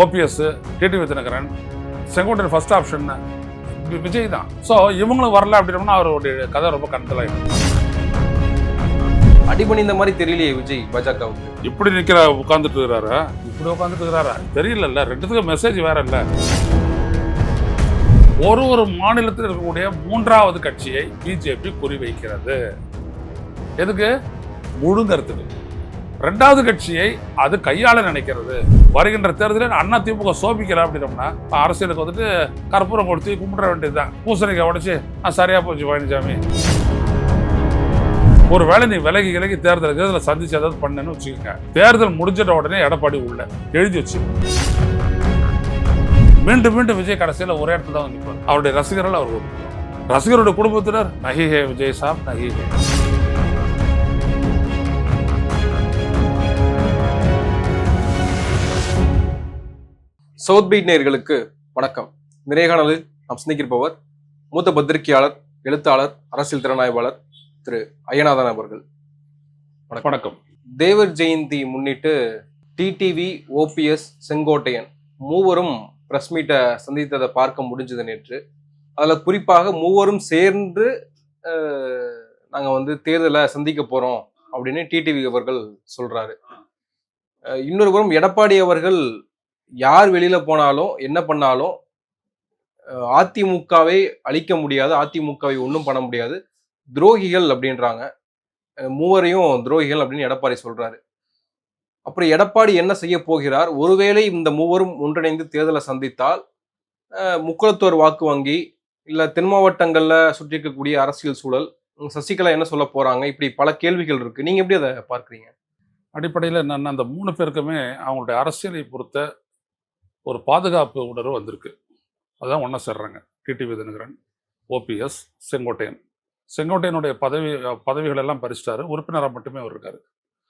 OPS TTV Dhinakaran Sengottaiyan first option Vijay தான். So இவங்களும் வரல அப்படின்னா அவருடைய கதை ரொம்ப கண்கலாயிடும் அடிபணிந்த மாதிரி தெரியலையே விஜய் பாஜகவுக்கு. இப்படி நிக்கிற உட்காந்துட்டு இருக்கிறாரா? இப்படி உட்காந்துட்டு இருக்கிறாரா? தெரியலல்ல ரெண்டுத்துக்கும் மெசேஜ் வேற இல்ல. ஒரு ஒரு மாநிலத்தில் இருக்கக்கூடிய மூன்றாவது கட்சியை பிஜேபி குறிவைக்கிறது. எதுக்கு? முழுங்கறதுக்கு. ரெண்டாவது கட்சியை அது கையாள நினைக்கிறது. வருகின்ற தேர்தலில் அண்ணா திமுக சோபிக்கல அப்படின்னோம்னா அரசியலுக்கு வந்துட்டு கற்பூரம் கொடுத்து கும்பிட வேண்டியதுதான். பூசணிக்காய் உடைச்சு சரியா போச்சு பழனிசாமி. ஒரு வேளை நீ விலகி விலகி தேர்தல் தேர்தலை சந்திச்சு ஏதாவது பண்ணுன்னு வச்சுக்கோங்க. தேர்தல் முடிஞ்சிட்ட உடனே எடப்பாடி உள்ள எழுதி வச்சு. மீண்டும் மீண்டும் விஜய் கடைசியில் ஒரே இடத்துல தான் வந்து அவருடைய ரசிகர்கள் அவர் ரசிகருடைய குடும்பத்தினர் நகிஹே விஜய் சாப் நகிஹே சவுத் பீட் நேயர்களுக்கு வணக்கம். நிறைகாணலில் நாம் சிந்திக்கிருப்பவர் மூத்த பத்திரிகையாளர் எழுத்தாளர் அரசியல் திறனாய்வாளர் திரு ஐயநாதன் அவர்கள். வணக்கம். தேவர் ஜெயந்தி முன்னிட்டு டிடிவி ஓபிஎஸ் செங்கோட்டையன் மூவரும் பிரஸ் மீட்டை சந்தித்ததை பார்க்க முடிஞ்சது நேற்று. அதில் குறிப்பாக மூவரும் சேர்ந்து நாங்கள் வந்து தேர்தலை சந்திக்க போகிறோம் அப்படின்னு டிடிவி அவர்கள் சொல்றாரு. அஹ் இன்னொரு புறம் எடப்பாடி அவர்கள் யார் வெளியில போனாலும் என்ன பண்ணாலும் அதிமுகவை அழிக்க முடியாது அதிமுகவை ஒன்றும் பண்ண முடியாது. துரோகிகள் அப்படின்றாங்க. மூவரையும் துரோகிகள் அப்படின்னு எடப்பாடி சொல்றாரு. அப்புறம் எடப்பாடி என்ன செய்ய போகிறார்? ஒருவேளை இந்த மூவரும் ஒன்றிணைந்து தேர்தலை சந்தித்தால் முக்குளத்தோர் வாக்கு வங்கி இல்லை தென் மாவட்டங்களில் சுற்றி இருக்கக்கூடிய அரசியல் சூழல் சசிகலா என்ன சொல்ல போகிறாங்க இப்படி பல கேள்விகள் இருக்குது நீங்கள் எப்படி அதை பார்க்குறீங்க? அடிப்படையில் நான் அந்த மூணு பேருக்குமே அவங்களுடைய அரசியலை பொறுத்த ஒரு பாதுகாப்பு உணர்வு வந்திருக்கு. அதான் ஒன்றா சேர்றாங்க. TTV Dhinakaran OPS Sengottaiyan. செங்கோட்டையனுடைய பதவி பதவிகள் எல்லாம் பறிச்சிட்டாரு. உறுப்பினராக மட்டுமே அவர் இருக்காரு.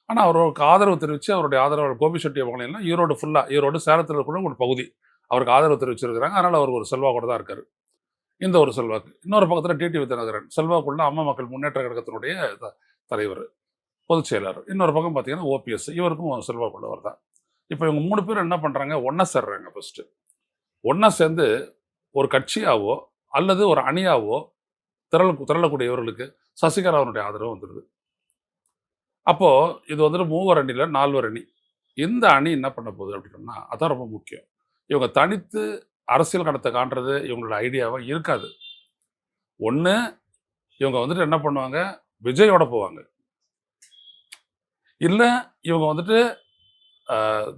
ஆனால் அவருக்கு ஆதரவு தெரிவித்து அவருடைய ஆதரவாளர் கோபி செட்டி அவங்களெல்லாம் ஈரோடு ஃபுல்லாக ஈரோடு சேலத்தில் கூட ஒரு பகுதி. அவருக்கு ஆதரவு தெரிவிச்சிருக்கிறாங்க. அதனால் அவர் ஒரு செல்வாக்கோடு தான் இருக்கார். இந்த ஒரு செல்வாக்கு. இன்னொரு பக்கத்தில் டிடிவி தினகரன் செல்வாக்குள்ள அம்மா மக்கள் முன்னேற்ற கழகத்தினுடைய த- தலைவர் பொதுச் செயலாளர். இன்னொரு பக்கம் பார்த்தீங்கன்னா ஓபிஎஸ் இவருக்கும் செல்வாக்குள்ளவர் தான். இப்போ இவங்க மூணு பேரும் என்ன பண்ணுறாங்க ஒன்றா சேர்றாங்க ஃபஸ்ட்டு ஒன்றா சேர்ந்து ஒரு கட்சியாவோ அல்லது ஒரு அணியாவோ திரள் திரளக்கூடியவர்களுக்கு சசிகலாவுடைய ஆதரவு வந்துடுது. அப்போது இது வந்துட்டு மூவர் அணியில் நால்வர் அணி. இந்த அணி என்ன பண்ண போகுது அப்படின்னா அதான் ரொம்ப முக்கியம். இவங்க தனித்து அரசியல் கடத்தை காண்றது இவங்களோட ஐடியாவாக இருக்காது. ஒன்று இவங்க வந்துட்டு என்ன பண்ணுவாங்க? விஜயோட போவாங்க. இல்லை இவங்க வந்துட்டு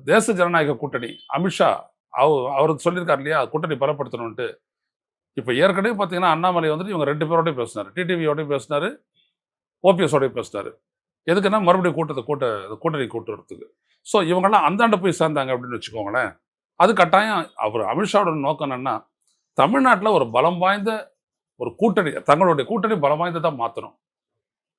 தேச ஜனநாயக கூட்டணி அமித்ஷா அவ அவர் சொல்லியிருக்கார் இல்லையா கூட்டணி பலப்படுத்தணும்ட்டு இப்போ ஏற்கனவே பார்த்தீங்கன்னா அண்ணாமலை வந்துட்டு இவங்க ரெண்டு பேரோடய பேசினார். டிடிவியோடய பேசினார் ஓபிஎஸோடய பேசினார். எதுக்குன்னா மறுபடியும் கூட்டத்தை கூட்ட கூட்டணி கூட்டுறதுக்கு. ஸோ இவங்கெல்லாம் அந்தாண்ட போய் சேர்ந்தாங்க அப்படின்னு வச்சுக்கோங்களேன். அது கட்டாயம் அவர் அமித்ஷாவோட நோக்கம் என்னென்னா தமிழ்நாட்டில் ஒரு பலம் வாய்ந்த ஒரு கூட்டணி தங்களுடைய கூட்டணி பலம் வாய்ந்ததாக மாற்றணும்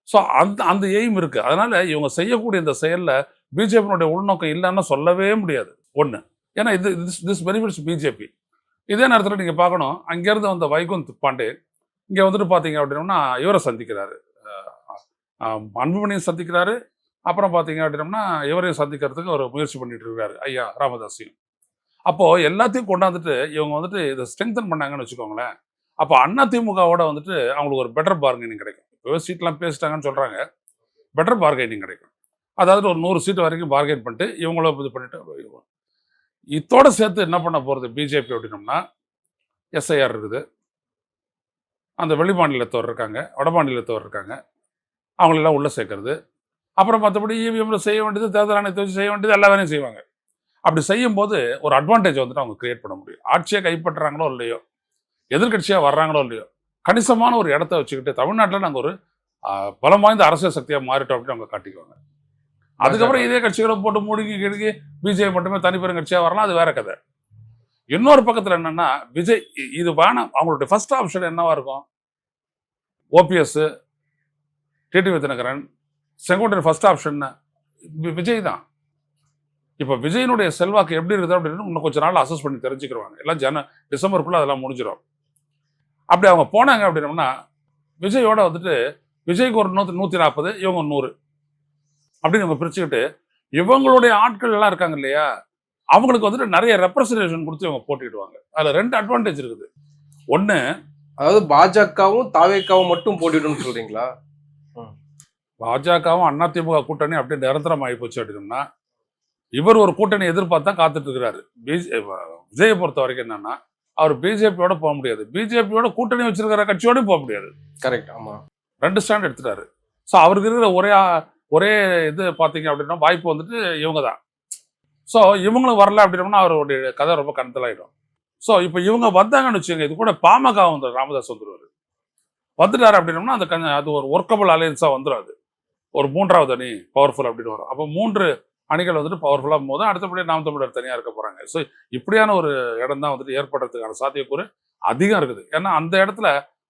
ஸோ அந்த அந்த எய்ம் இருக்குது அதனால் இவங்க செய்யக்கூடிய இந்த செயலில் பிஜேபியினுடைய உள்நோக்கம் இல்லைன்னு சொல்லவே முடியாது. ஒன்று ஏன்னா இது திஸ் பெனிஃபிட்ஸ் பிஜேபி இதே நேரத்தில் நீங்கள் பார்க்கணும் அங்கேருந்து வந்த வைகுந்த் பாண்டே இங்கே வந்துட்டு பார்த்தீங்க அப்படின்னோம்னா இவரை சந்திக்கிறாரு. அஹ் அன்புமணியும் சந்திக்கிறாரு. அப்புறம் பார்த்தீங்க அப்படின்னோம்னா இவரையும் சந்திக்கிறதுக்கு ஒரு முயற்சி பண்ணிட்டு இருக்காரு ஐயா ராமதாஸையும். அப்போது எல்லாத்தையும் கொண்டாந்துட்டு இவங்க வந்துட்டு இதை ஸ்ட்ரெங்தன் பண்ணாங்கன்னு வச்சுக்கோங்களேன். அப்போ அண்ணா திமுகவோட வந்துட்டு அவங்களுக்கு ஒரு பெட்டர் பார்கெனிங் கிடைக்கும். இப்போ சீட்லாம் பேசிட்டாங்கன்னு சொல்கிறாங்க பெட்டர் பார்கெனிங் கிடைக்கும். அதாவது ஒரு நூறு சீட் வரைக்கும் பார்கெயின் பண்ணிட்டு இவங்களும் இது பண்ணிட்டு இத்தோட சேர்த்து என்ன பண்ண போகிறது பிஜேபி அப்படின்னோம்னா எஸ்ஐஆர் இருக்குது. அந்த வெளி மாநிலத்தவர் இருக்காங்க வட மாநிலத்தவர் இருக்காங்க. அவங்களெல்லாம் உள்ளே சேர்க்கறது. அப்புறம் மற்றபடி இவிஎம்ல செய்ய வேண்டியது தேர்தல் ஆணையத்தை வச்சு செய்ய வேண்டியது எல்லா வேலையும் செய்வாங்க. அப்படி செய்யும்போது ஒரு அட்வான்டேஜ் வந்துட்டு அவங்க கிரியேட் பண்ண முடியும். ஆட்சியை கைப்பற்றுறாங்களோ இல்லையோ எதிர்க்கட்சியாக வர்றாங்களோ இல்லையோ கணிசமான ஒரு இடத்த வச்சுக்கிட்டு தமிழ்நாட்டில் நாங்கள் ஒரு பலம் வாய்ந்த அரசியல் சக்தியாக மாறிட்டோம் அப்படின்னு அவங்க காட்டிக்குவாங்க. அதுக்கப்புறம் இதே கட்சிகளை போட்டு முடுங்கி கிடுங்கி பிஜேபி மட்டுமே தனிப்பெரும் கட்சியாக வரலாம் அது வேற கதை. இன்னொரு பக்கத்தில் என்னன்னா விஜய் இது வேணாம் அவங்களுடைய ஃபர்ஸ்ட் ஆப்ஷன் என்னவா இருக்கும்? OPS TTV Dhinakaran Sengottaiyan first option Vijay தான். இப்போ விஜயனுடைய செல்வாக்கு எப்படி இருக்குது அப்படின்னு இன்னும் கொஞ்ச நாள் அசஸ் பண்ணி தெரிஞ்சுக்கிடுவாங்க எல்லாம் ஜன டிசம்பருக்குள்ள அதெல்லாம் முடிஞ்சிடும் அப்படி அவங்க போனாங்க அப்படின்னம்னா விஜயோட வந்துட்டு விஜய்க்கு ஒரு நூற்றி நூற்றி நாற்பது இவங்க நூறு. அப்படின்னு இவங்க பிரிச்சுக்கிட்டு இவங்களுடைய ஆட்கள் எல்லாம் இருக்காங்க இல்லையா? அவங்களுக்கு வந்துட்டு நிறைய ரெப்ரசன்டேஷன் கொடுத்து இவங்க போட்டிடுவாங்க. அதில் ரெண்டு அட்வான்டேஜ் இருக்குது. ஒன்று அதாவது பாஜகவும் தாவேக்காவும் மட்டும் போட்டிடும்னு சொல்றீங்களா? பாஜகவும் அதிமுக கூட்டணி அப்படியே நிரந்தரம் ஆகி போச்சு அப்படின்னா இவர் ஒரு கூட்டணி எதிர்பார்த்தா காத்துட்டு இருக்கிறாரு. பிஜே விஜயை பொறுத்த வரைக்கும் என்னன்னா அவர் பிஜேபியோட போக முடியாது. பிஜேபியோட கூட்டணி வச்சிருக்கிற கட்சியோடயும் போக முடியாது. கரெக்ட் ஆமா. ரெண்டு ஸ்டாண்ட் எடுத்துட்டாரு. ஸோ அவருக்கு இருக்கிற ஒரே ஒரே இது பார்த்தீங்க அப்படின்னா வாய்ப்பு வந்துட்டு இவங்க தான் ஸோ இவங்களும் வரல அப்படின்னோம்னா அவருடைய கதை ரொம்ப கணத்தலாயிடும் ஸோ இப்போ இவங்க வந்தாங்கன்னு வச்சுக்கோங்க இது கூட பாமக வந்து ராமதாஸ் வந்துடுவார் வந்துட்டார் அப்படின்னோம்னா அந்த கஞ்ச அது ஒரு ஒர்க்கபிள் அலையன்ஸாக வந்துடாது ஒரு மூன்றாவது அணி பவர்ஃபுல் அப்படின்னு வரும். அப்போ மூன்று அணிகள் வந்துட்டு பவர்ஃபுல்லாக போகும்போது அடுத்தபடி நாம் தமிழர் தனியாக இருக்க போகிறாங்க ஸோ இப்படியான ஒரு இடம் தான் வந்துட்டு ஏற்படுறதுக்கான சாத்தியக்கூறு அதிகம் இருக்குது. ஏன்னா அந்த இடத்துல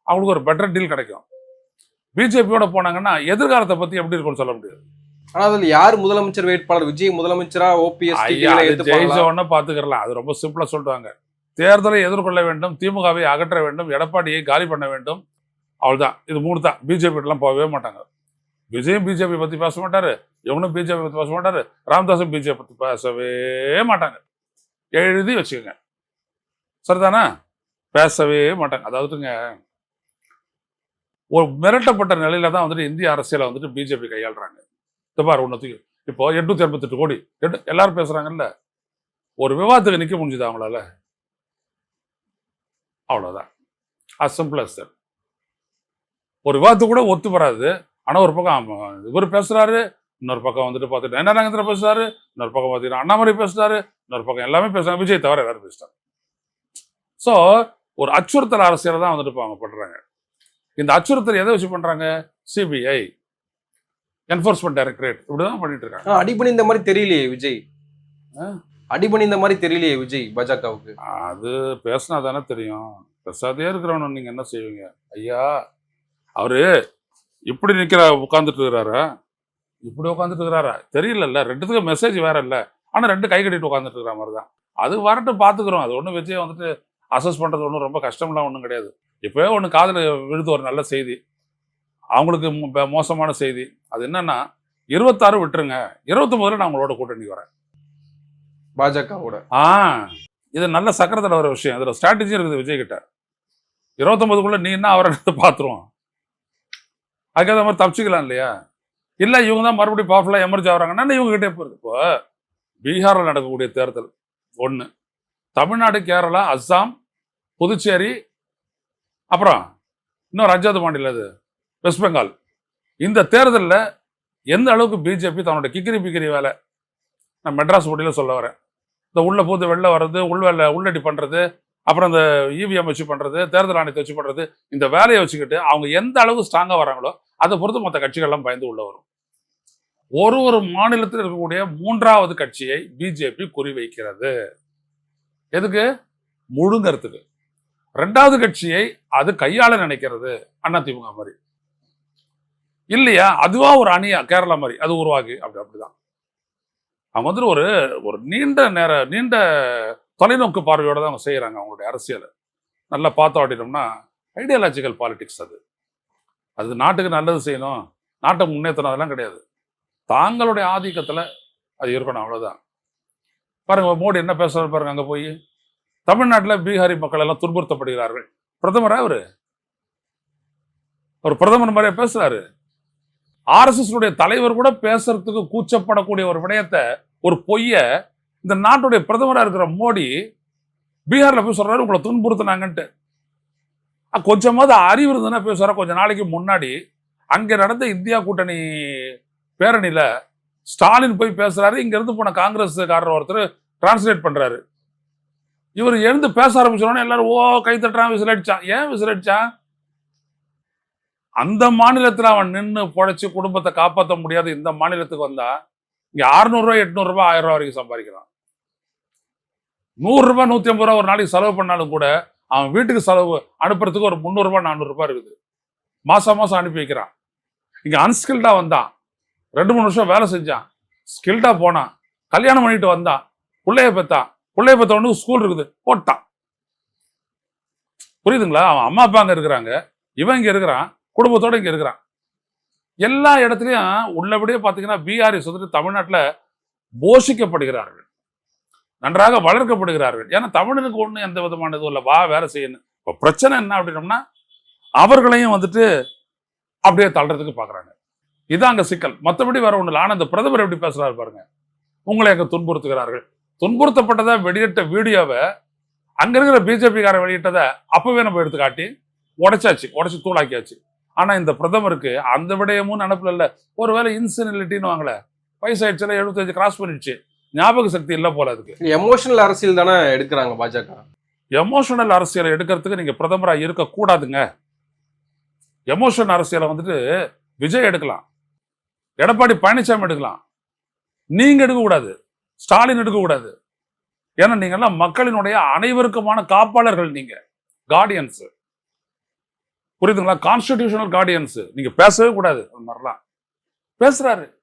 அவங்களுக்கு ஒரு பெட்டர் டீல் கிடைக்கும். பிஜேபியோட போனாங்கன்னா எதிர்காலத்தை பத்தி எப்படி இருக்கும்னு சொல்ல முடியாது. ஆனா அதுல யார் முதலமைச்சர் வேட்பாளர்? விஜய் முதலமைச்சரா? ஓபிஎஸ் ஐயா, அது ஜெயிச்ச உடனே பாத்துக்கலாம் அது ரொம்ப சிம்பிளா சொல்லிட்டாங்க தேர்தலை எதிர்கொள்ள வேண்டும் திமுகவை அகற்ற வேண்டும் எடப்பாடியை காலி பண்ண வேண்டும். அவ்வளவுதான். இது மூணு தான் பிஜேபி எல்லாம் போகவே மாட்டாங்க. விஜயும் பிஜேபி பத்தி பேச மாட்டாரு. இவனும் பிஜேபி பத்தி பேச மாட்டாரு. ராமதாஸும் பிஜேபி பத்தி பேசவே மாட்டாங்க. எழுதி வச்சுக்கோங்க. சரிதானே? பேசவே மாட்டாங்க. அதாவதுங்க ஒரு மிரட்டப்பட்ட நிலையில தான் வந்துட்டு இந்திய அரசியலை வந்துட்டு பிஜேபி கையாளுறாங்க. இந்த பாரு ஒன்றுத்துக்கு இப்போ எட்நூத்தி எண்பத்தெட்டு கோடி. எட்டு எல்லாரும் பேசுறாங்கல்ல. ஒரு விவாதத்துக்கு நிற்க முடிஞ்சுது அவங்களால? அவ்வளோதான் as சிம்பிளஸ் சார் ஒரு விவாதத்து கூட ஒத்து வராது. ஆனால் ஒரு பக்கம் இவர் பேசுறாரு இன்னொரு பக்கம் வந்துட்டு பார்த்துட்டு என்ன ரங்கத்தில் பேசுறாரு இன்னொரு பக்கம் பார்த்தீங்கன்னா அண்ணாமலை பேசுறாரு இன்னொரு பக்கம் எல்லாமே பேசுறாங்க. விஜய் தவிர எல்லாரும் பேசுறாங்க ஸோ ஒரு அச்சுறுத்தல் அரசியலை தான் வந்துட்டு இப்போ அவங்க பண்றாங்க. இந்த அச்சுறுத்தல் எதை வச்சு பண்றாங்க? சிபிஐ என்ஃபோர்ஸ்மெண்ட் டைரக்டரேட் இப்படிதான் பண்ணிட்டு இருக்காங்க. அடிபணி இந்த மாதிரி தெரியலையே விஜய்? அடிபணி இந்த மாதிரி தெரியலையே விஜய் பாஜகவுக்கு? அது பேசினா தானே தெரியும். பேசாதே இருக்கிறவனு நீங்க என்ன செய்வீங்க? ஐயா அவரு இப்படி நிக்கிற உட்காந்துட்டு இருக்கிறாரா? இப்படி உட்காந்துட்டு இருக்கிறாரா? தெரியலல்ல ரெண்டுத்துக்கும் மெசேஜ் வேற இல்ல ஆனா ரெண்டு கை கட்டிட்டு உட்காந்துட்டு இருக்கிற மாதிரி தான் அது வரட்டும் பாத்துக்கிறோம். அது ஒன்றும் விஜய் வந்துட்டு அசஸ் பண்றது ஒன்றும் ரொம்ப கஷ்டம்லாம் ஒன்றும் கிடையாது. இப்போவே ஒன்று காதுல விழுது ஒரு நல்ல செய்தி அவங்களுக்கு மோசமான செய்தி. அது என்னன்னா இருபத்தாறு விட்டுருங்க. இருபத்தொன்பதுல நான் உங்களோட கூட்டணி வரேன். பாஜகவோட. ஆ இது நல்ல சக்கரத்தில் வர விஷயம். இதுல ஸ்ட்ராட்டஜி இருக்குது விஜய் கிட்ட. இருபத்தொன்பதுக்குள்ள நீ என்ன அவரை பார்த்துருவோம் அதுக்கேற்ற மாதிரி தப்பிச்சுக்கலாம் இல்லையா? இல்ல இவங்க தான் மறுபடியும் பவர்ஃபுல்லாக எமர்ஜ் ஆகுறாங்கன்னா இவங்க கிட்டே போயிருக்கு இப்போ பீகாரில் நடக்கக்கூடிய தேர்தல் ஒன்று தமிழ்நாடு கேரளா அஸ்ஸாம் புதுச்சேரி அப்புறம் இன்னொரு அஞ்சாவது மாநிலம் அது வெஸ்ட் பெங்கால். இந்த தேர்தலில் எந்த அளவுக்கு பிஜேபி தன்னோட கிக்கிரி பிக்கிரி வேலை? நான் மெட்ராஸ் போட்டியில் சொல்ல வரேன். இந்த உள்ளே போது வெளில வர்றது உள்வெல்ல உள்ளடி பண்ணுறது அப்புறம் இந்த இவிஎம் வச்சு பண்ணுறது தேர்தல் ஆணையத்தை வச்சு பண்ணுறது இந்த வேலையை வச்சுக்கிட்டு அவங்க எந்த அளவுக்கு ஸ்ட்ராங்காக வராங்களோ அதை பொறுத்து மற்ற கட்சிகள்லாம் பயந்து உள்ள வரும். ஒரு ஒரு மாநிலத்தில் இருக்கக்கூடிய மூன்றாவது கட்சியை பிஜேபி குறிவைக்கிறது. எதுக்கு? முழுங்கறதுக்கு. ரெண்டாவது கட்சியை அது கையாள நினைக்கிறது அதிமுக மாதிரி. இல்லையா? அதுவா ஒரு அணியா? கேரளா மாதிரி. அது உருவாகி. அப்படி அப்படிதான். அவங்க வந்துட்டு ஒரு ஒரு நீண்ட நேர நீண்ட தொலைநோக்கு பார்வையோட தான் அவங்க செய்கிறாங்க அவங்களுடைய அரசியலை. நல்லா பார்த்தோம் அப்படின்னோம்னா ஐடியாலஜிக்கல் பாலிடிக்ஸ் அது. அது நாட்டுக்கு நல்லது செய்யணும். நாட்டை முன்னேற்றணும் அதெல்லாம் கிடையாது. தாங்களுடைய ஆதிக்கத்தில் அது இருக்கணும் அவ்வளோதான் பாருங்க மோடி என்ன பேசுறாரு பாருங்க அங்கே போய். தமிழ்நாட்டில் பீகாரி மக்கள் எல்லாம் துன்புறுத்தப்படுகிறார்கள். பிரதமரா அவரு? ஒரு பிரதமர் மாதிரியே பேசுறாரு. ஆர்எஸ்எஸ் உடைய தலைவர் கூட பேசுறதுக்கு கூச்சப்படக்கூடிய ஒரு விடயத்தை ஒரு பொய்ய இந்த நாட்டுடைய பிரதமரா இருக்கிற மோடி பீகாரில் போய் சொல்றாரு உங்களை துன்புறுத்தினாங்கன்ட்டு. கொஞ்சமாவது அறிவு இருந்ததுன்னா பேசுறாரு கொஞ்ச நாளைக்கு முன்னாடி அங்க நடந்த இந்தியா கூட்டணி பேரணியில் ஸ்டாலின் போய் பேசுறாரு இங்க இருந்து போன காங்கிரஸ்காரர் ஒருத்தர் டிரான்ஸ்லேட் பண்றாரு. இவர் எழுந்து பேச ஆரம்பிச்சோடனே எல்லாரும் ஓ கை தட்டுறான் விசில் அடிச்சான் ஏன் விசில் அடிச்சான் அந்த மாநிலத்துல அவன் நின்னு பொழைச்சி குடும்பத்தை காப்பாற்ற முடியாது. இந்த மாநிலத்துக்கு வந்தா இங்க 600 ரூபாய் ஆயிரம் ரூபா வரைக்கும் சம்பாதிக்கிறான். நூறு நூற்றி நூத்தி ஐம்பது ரூபா ஒரு நாளைக்கு செலவு பண்ணாலும் கூட அவன் வீட்டுக்கு செலவு அனுப்புறதுக்கு ஒரு முந்நூறு ரூபாய் நானூறு ரூபாய் இருக்குது. மாசம் மாசம் அனுப்பி வைக்கிறான். இங்க அன்ஸ்கில்டா வந்தான். ரெண்டு மூணு வருஷம் வேலை செஞ்சான். ஸ்கில்டா போனான். கல்யாணம் பண்ணிட்டு வந்தான். பிள்ளைய பெத்தான் பிள்ளைய பெத்தவனுக்கு ஸ்கூல் இருக்குது. போட்டான். புரியுதுங்களா? அவன் அம்மா அப்பா அங்க இருக்கிறாங்க. இவன் இங்க இருக்கிறான். குடும்பத்தோட இங்க இருக்கிறான். எல்லா இடத்துலயும் உள்ளபடியே பாத்தீங்கன்னா பிஆர்எஸ் சுதந்திர தமிழ்நாட்டுல போஷிக்கப்படுகிறார்கள். நன்றாக வளர்க்கப்படுகிறார்கள். ஏன்னா தமிழனுக்கு ஒண்ணு எந்த விதமான இதுவும் இல்லை. வா வேலை செய்யணும். இப்போ பிரச்சனை என்ன அப்படின்னம்னா அவர்களையும் வந்துட்டு அப்படியே தள்ளுறதுக்கு பார்க்குறாங்க. இதான் அங்க சிக்கல். மற்றபடி வேற ஒண்ணு இல்லை. ஆனா இந்த பிரதமர் எப்படி பேசுறாரு பாருங்க. உங்களை அங்க துன்புறுத்துகிறார்கள். துன்புறுத்தப்பட்டதா வெளியிட்ட வீடியோவை அங்க இருக்கிற பிஜேபிக்காரன் வெளியிட்டதை அப்பவே நம்ம எடுத்து காட்டி உடைச்சாச்சு உடைச்சு தூளாக்கியாச்சு. ஆனா இந்த பிரதமருக்கு அந்த விடயமும் நினப்புல இல்ல. ஒருவேளை இன்சினிலிட்டின்னு வாங்கல. வயசாயிடுச்சுல எழுபத்தஞ்சு கிராஸ் பண்ணிடுச்சு. ஞாபக சக்தி இல்ல போல அதுக்கு. எமோஷனல் அரசியல் தானே எடுக்கிறாங்க பாஜக. எமோஷனல் அரசியலை எடுக்கிறதுக்கு நீங்க பிரதமரா இருக்கக்கூடாதுங்க. எமோஷன் அரசியலை வந்துட்டு விஜய் எடுக்கலாம். எடப்பாடி பழனிசாமி எடுக்கலாம். நீங்க எடுக்கக்கூடாது. ஸ்டாலின் எடுக்கக்கூடாது. ஏன்னா நீங்க எல்லாம் மக்களினுடைய அனைவருக்குமான காப்பாளர்கள் நீங்க. கார்டியன்ஸ் புரியுதுங்களா? கான்ஸ்டிடியூஷனல் கார்டியன்ஸ் நீங்க பேசவே கூடாது. அந்த மாதிரிலாம். பேசுறாரு.